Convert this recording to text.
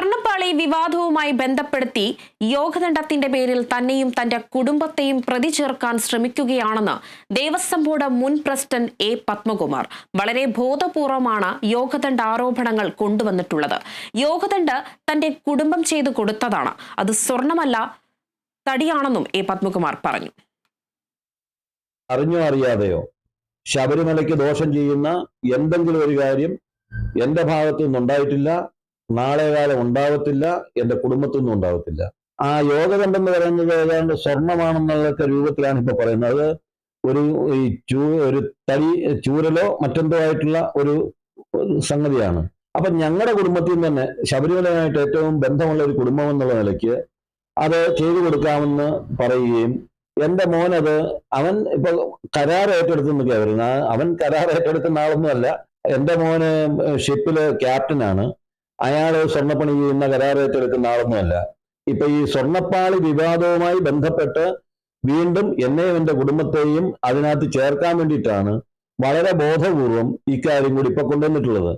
സ്വർണപ്പാളി വിവാദവുമായി ബന്ധപ്പെടുത്തി യോഗദണ്ഡത്തിന്റെ പേരിൽ തന്നെയും തന്റെ കുടുംബത്തെയും പ്രതി ചേർക്കാൻ ശ്രമിക്കുകയാണെന്ന് ദേവസ്വം ബോർഡ് മുൻ പ്രസിഡന്റ് എ പത്മകുമാർ. വളരെ ബോധപൂർവമാണ് യോഗദണ്ഡ ആരോപണങ്ങൾ കൊണ്ടുവന്നിട്ടുള്ളത്. യോഗദണ്ഡ് തന്റെ കുടുംബം ചെയ്തു കൊടുത്തതാണ്. അത് സ്വർണമല്ല തടിയാണെന്നും എ പത്മകുമാർ പറഞ്ഞു. അറിഞ്ഞോ അറിയാതെയോ? ശബരിമലയ്ക്ക് ദോഷം ചെയ്യുന്ന എന്തെങ്കിലും ഒരു കാര്യം എന്റെ ഭാഗത്തു നിന്നുണ്ടായിട്ടില്ല നാളെ കാലം ഉണ്ടാവത്തില്ല എന്റെ കുടുംബത്തൊന്നും ഉണ്ടാവത്തില്ല. ആ യോഗദണ്ഡെന്ന് പറയുന്നത് ഏതാണ്ട് സ്വർണമാണെന്നുള്ളൊക്കെ രൂപത്തിലാണ് ഇപ്പൊ പറയുന്നത്. അത് ഒരു ഈ ചൂ ഒരു തടി ചൂരലോ മറ്റെന്തോ ആയിട്ടുള്ള ഒരു സംഗതിയാണ്. അപ്പൊ ഞങ്ങളുടെ കുടുംബത്തിൽ തന്നെ ശബരിമലയായിട്ട് ഏറ്റവും ബന്ധമുള്ള ഒരു കുടുംബം എന്നുള്ള നിലയ്ക്ക് അത് ചെയ്തു കൊടുക്കാമെന്ന് പറയുകയും എന്റെ മോനത് അവൻ ഇപ്പൊ കരാർ ഏറ്റെടുത്ത് നിൽക്കുക അവൻ കരാർ ഏറ്റെടുക്കുന്ന ആളൊന്നുമല്ല. എന്റെ മോന് ഷിപ്പിൽ ക്യാപ്റ്റനാണ്. അയാൾ സ്വർണപ്പണി ചെയ്യുന്ന കരാർ ഏറ്റെടുക്കുന്ന ആളൊന്നുമല്ല. ഇപ്പൊ ഈ സ്വർണപ്പാളി വിവാദവുമായി ബന്ധപ്പെട്ട് വീണ്ടും എന്നെയും എന്റെ കുടുംബത്തെയും അതിനകത്ത് ചേർക്കാൻ വേണ്ടിയിട്ടാണ് വളരെ ബോധപൂർവം ഇക്കാര്യം കൂടി ഇപ്പൊ കൊണ്ടുവന്നിട്ടുള്ളത്.